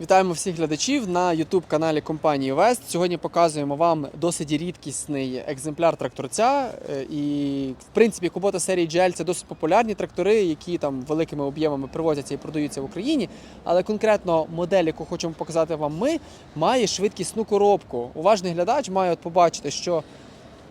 Вітаємо всіх глядачів на youtube каналі компанії Вест. Сьогодні показуємо вам досить рідкісний екземпляр тракторця. Е, І, в принципі, Кубота серії GL це досить популярні трактори, які там великими об'ємами привозяться і продаються в Україні. Але конкретно модель, яку хочемо показати вам ми, має швидкісну коробку. Уважний глядач має от побачити, що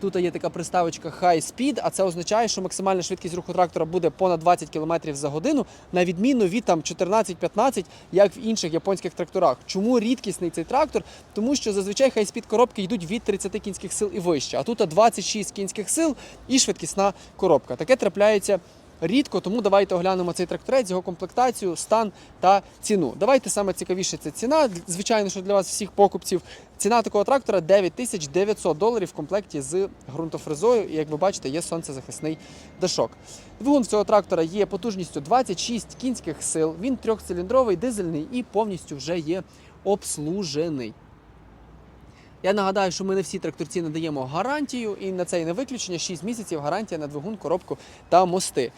Тут є така приставочка High Speed, а це означає, що максимальна швидкість руху трактора буде понад 20 км за годину, на відміну від там 14-15, як в інших японських тракторах. Чому рідкісний цей трактор? Тому що зазвичай High Speed коробки йдуть від 30 кінських сил і вище, а тут 26 кінських сил і швидкісна коробка. Таке трапляється. Рідко, тому давайте оглянемо цей тракторець, його комплектацію, стан та ціну. Давайте саме цікавіше це ціна. Звичайно, що для вас всіх покупців. Ціна такого трактора 9900 доларів в комплекті з ґрунтофрезою. І як ви бачите, є сонцезахисний дашок. Двигун цього трактора є потужністю 26 кінських сил. Він трьохциліндровий, дизельний і повністю вже є обслужений. Я нагадаю, що ми не всі тракторці надаємо гарантію, і на це і не виключення 6 місяців гарантія на двигун, коробку та мости.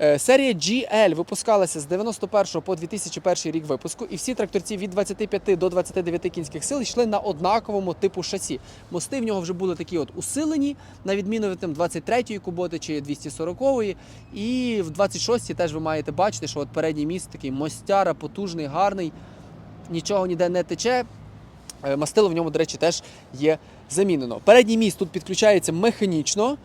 Е, Серія GL випускалася з 91 по 2001 рік випуску, і всі тракторці від 25 до 29 кінських сил йшли на однаковому типу шасі. Мости в нього вже були такі от усилені, на відміну від 23-ї куботи чи 240-ї. І в 26-й теж ви маєте бачити, що от передній міст такий мостяра, потужний, гарний, нічого ніде не тече. Е, Мастило в ньому, до речі, теж є замінено. Передній міст тут підключається механічно.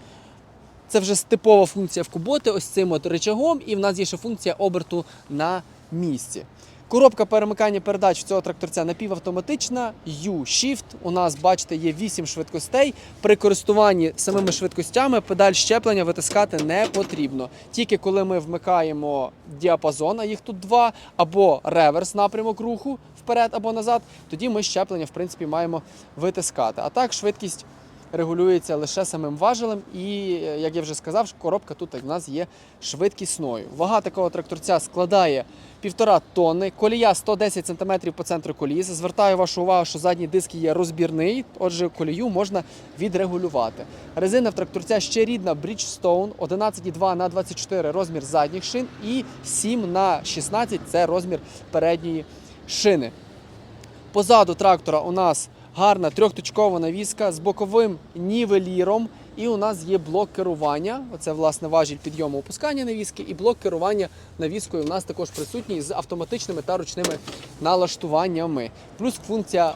Це вже типова функція в куботи, ось цим от речагом, і в нас є ще функція оберту на місці. Коробка перемикання передач цього тракторця напівавтоматична. U-Shift. У нас, бачите, є 8 швидкостей. При користуванні самими швидкостями педаль щеплення витискати не потрібно. Тільки коли ми вмикаємо діапазон, а їх тут два, або реверс напрямок руху вперед або назад, тоді ми щеплення в принципі маємо витискати. А так швидкість регулюється лише самим важелем, і е, як я вже сказав, коробка тут в нас є швидкісною. Вага такого тракторця складає півтора тонни, колія 110 см по центру коліс. Звертаю вашу увагу, що задній диск є розбірний, отже, колію можна відрегулювати. Резина в тракторця ще рідна Bridgestone 11,2 на 24 розмір задніх шин і 7 на 16 це розмір передньої шини. Позаду трактора у нас гарна трьохточкова навіска з боковим нівеліром. І у нас є блок керування. Оце власне важіль підйому опускання навіски, і блок керування навіскою у нас також присутній з автоматичними та ручними налаштуваннями. Плюс функція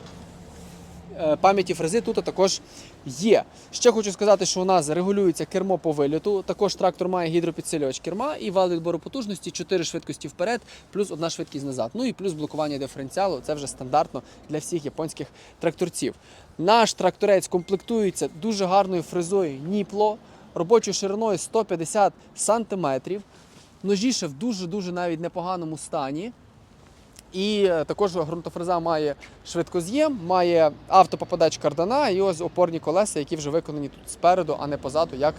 пам'яті фрези тут також є. Ще хочу сказати, що у нас регулюється кермо по виліту. Також трактор має гідропідсилювач керма і вал відбору потужності, 4 швидкості вперед, плюс одна швидкість назад. Ну і плюс блокування диференціалу. Це вже стандартно для всіх японських тракторців. Наш тракторець комплектується дуже гарною фрезою Ніпло, робочою шириною 150 см. Ножі ще в дуже-дуже навіть непоганому стані. І е, також ґрунтофреза має швидкоз'єм, має автопопадач кардана і ось опорні колеса, які вже виконані тут спереду, а не позаду, як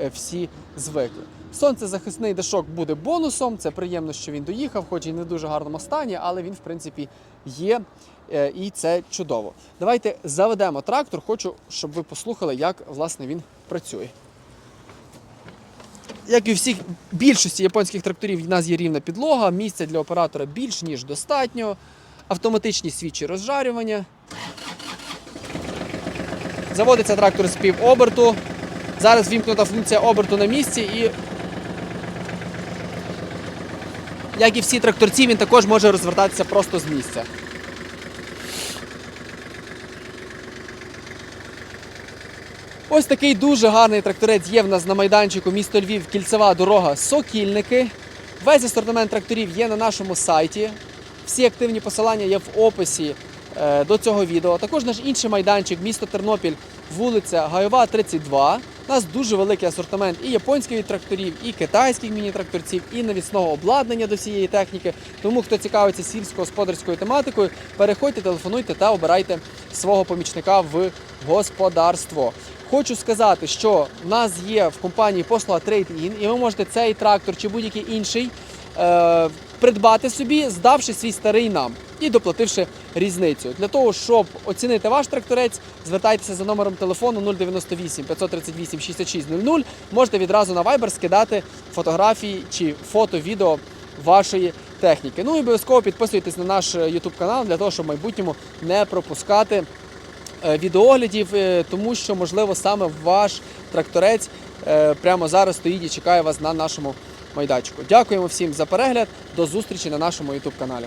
е, всі звикли. Сонцезахисний дашок буде бонусом. Це приємно, що він доїхав, хоч і не в дуже гарному стані, але він, в принципі, є. е, І це чудово. Давайте заведемо трактор. Хочу, щоб ви послухали, як власне він працює. Як і у всіх більшості японських тракторів, в нас є рівна підлога, місця для оператора більш ніж достатньо, автоматичні свічі розжарювання. Заводиться трактор з півоберту. Зараз вімкнута функція оберту на місці і. Як і всі тракторці, він також може розвертатися просто з місця. Ось такий дуже гарний тракторець є в нас на майданчику місто Львів, кільцева дорога Сокільники. Весь асортимент тракторів є на нашому сайті. Всі активні посилання є в описі е, до цього відео. Також наш інший майданчик, місто Тернопіль, вулиця Гайова, 32. У нас дуже великий асортимент і японських тракторів, і китайських міні-тракторців, і навісного обладнання до всієї техніки. Тому хто цікавиться сільськогосподарською тематикою, переходьте, телефонуйте та обирайте свого помічника в господарство. Хочу сказати, що в нас є в компанії послуга Trade-in, і ви можете цей трактор чи будь-який інший е, придбати собі, здавши свій старий нам і доплативши різницю. Для того, щоб оцінити ваш тракторець, звертайтеся за номером телефону 098 538 6600. Можете відразу на Viber скидати фотографії чи фото, відео вашої техніки. Ну і обов'язково підписуйтесь на наш YouTube канал для того, щоб в майбутньому не пропускати е, відеоглядів, е, тому що, можливо, саме ваш тракторець е, прямо зараз стоїть і чекає вас на нашому майданчику. Дякуємо всім за перегляд. До зустрічі на нашому YouTube каналі.